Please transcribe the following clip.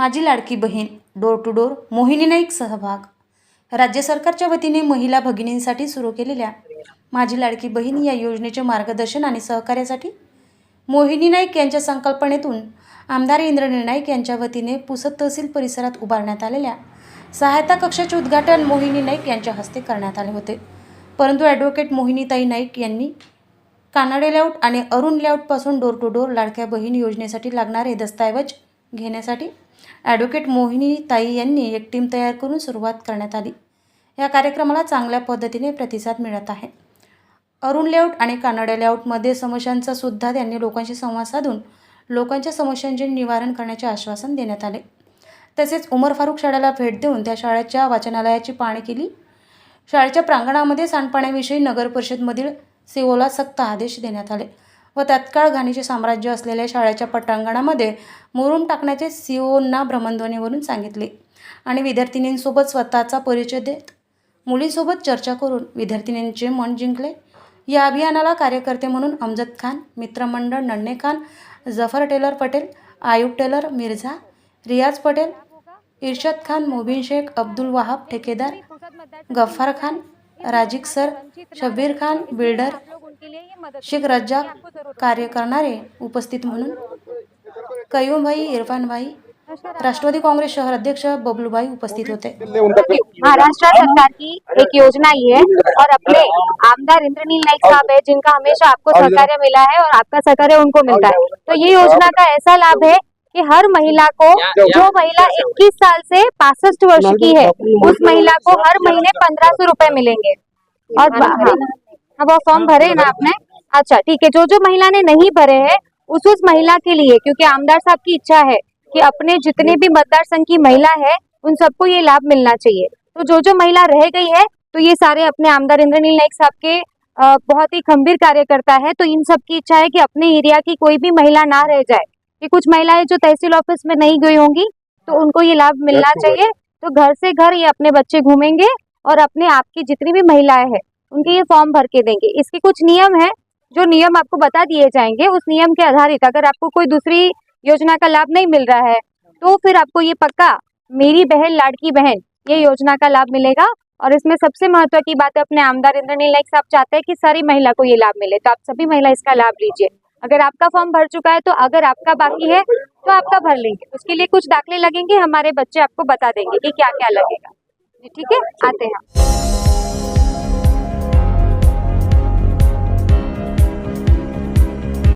माझी Ladki Bahin door to door Mohini Naik सहभाग. राज्य सरकारच्या वतीने महिला भगिनींसाठी सुरू केलेल्या माझी लाडकी बहीण या योजनेचे मार्गदर्शन आणि सहकार्यासाठी मोहिनी नाईक यांच्या संकल्पनेतून आमदार इंद्रनील नाईक यांच्या वतीने पुसद तहसील परिसरात उभारण्यात आलेल्या सहायता कक्षाचे उद्घाटन मोहिनी नाईक यांच्या हस्ते करण्यात आले होते. परंतु ॲडव्होकेट मोहिनीताई नाईक यांनी कानाडे लेआउट आणि अरुण लेआउटपासून डोर टू डोर लाडक्या बहीण योजनेसाठी लागणारे दस्तऐवज घेण्यासाठी ॲडव्होकेट मोहिनी ताई यांनी एक टीम तयार करून सुरुवात करण्यात आली. या कार्यक्रमाला चांगल्या पद्धतीने प्रतिसाद मिळत आहे. अरुण लेआउट आणि कानडे लेआउटमध्ये समस्यांचा सुद्धा त्यांनी लोकांशी संवाद साधून लोकांच्या समस्यांचे निवारण करण्याचे आश्वासन देण्यात आले. तसेच उमर फारूक शाळेला भेट देऊन त्या शाळेच्या वाचनालयाची पाहणी केली. शाळेच्या प्रांगणामध्ये सांडपाण्याविषयी नगर परिषदमधील सेवोला सक्त आदेश देण्यात आले. व तत्काळ घाणीचे साम्राज्य असलेल्या शाळेच्या पटांगणामध्ये मुरून टाकण्याचे सीओना भ्रमणध्वनीवरून सांगितले. आणि विद्यार्थिनींसोबत स्वतःचा परिचय देत मुलींसोबत चर्चा करून विद्यार्थिनींचे मन जिंकले. या अभियानाला कार्यकर्ते म्हणून अमजद खान मित्रमंडळ नन्ने खान जफर टेलर पटेल आयुब टेलर मिर्झा रियाज पटेल इर्शद खान मोबिन शेख अब्दुल वहाब ठेकेदार गफ्फार खान राजिक सर शब्बीर खान बिल्डर शेख रज्जाक कार्य करणारे उपस्थित म्हणून कयूमभाई इरफानभाई राष्ट्रवादी काँग्रेस शहर अध्यक्ष बबलूभाई उपस्थित होते. महाराष्ट्र सरकार की एक योजना ये है और अपने आमदार इंद्रनील नाइक साहब है जिनका हमेशा आपको सहकार्य मिला है और आपका सहकार्य उनको मिलता है। तो ये योजना का ऐसा लाभ है कि हर महिला को जो महिला 21 साल से पासठ वर्ष की है उस महिला को हर महीने पंद्रह सौ रूपए मिलेंगे। और हाँ, हाँ, वो फॉर्म भरे ना आपने? अच्छा ठीक है जो जो महिला ने नहीं भरे हैं उस उस महिला के लिए क्योंकि आमदार साहब की इच्छा है कि अपने जितने भी मतदार संघ की महिला है उन सबको ये लाभ मिलना चाहिए। तो जो जो महिला रह गई है तो ये सारे अपने आमदार इंद्रनील नाइक साहब के बहुत ही खंभीर कार्यकर्ता है तो इन सब की इच्छा है कि अपने एरिया की कोई भी महिला ना रह जाए। कि कुछ महिलाएँ जो तहसील ऑफ़िस में नहीं गई होंगी तो उनको ये लाभ मिलना चाहिए। तो घर से घर ये अपने बच्चे घूमेंगे और अपने आप की जितनी भी महिलाएँ हैं उनके ये फॉर्म भर के देंगे। इसके कुछ नियम है जो नियम आपको बता दिए जाएँगे, उस नियम के आधारित अगर आपको कोई दूसरी योजना का लाभ नहीं मिल रहा है तो फिर आपको ये पक्का मेरी बहन, लाड़की बहन, ये योजना का लाभ मिलेगा। और इसमें सबसे महत्व की बात है, अपने आमदार इंद्रनील नाइक साहब चाहते हैं कि सारी महिला को ये लाभ मिले तो आप सभी महिला इसका लाभ लीजिए। अगर आपका फॉर्म भर चुका है तो अगर आपका बाकी है तो आपका भर लेंगे। उसके लिए कुछ दाखिले लगेंगे, हमारे बच्चे आपको बता देंगे कि क्या क्या लगेगा ठीक है? आते हैं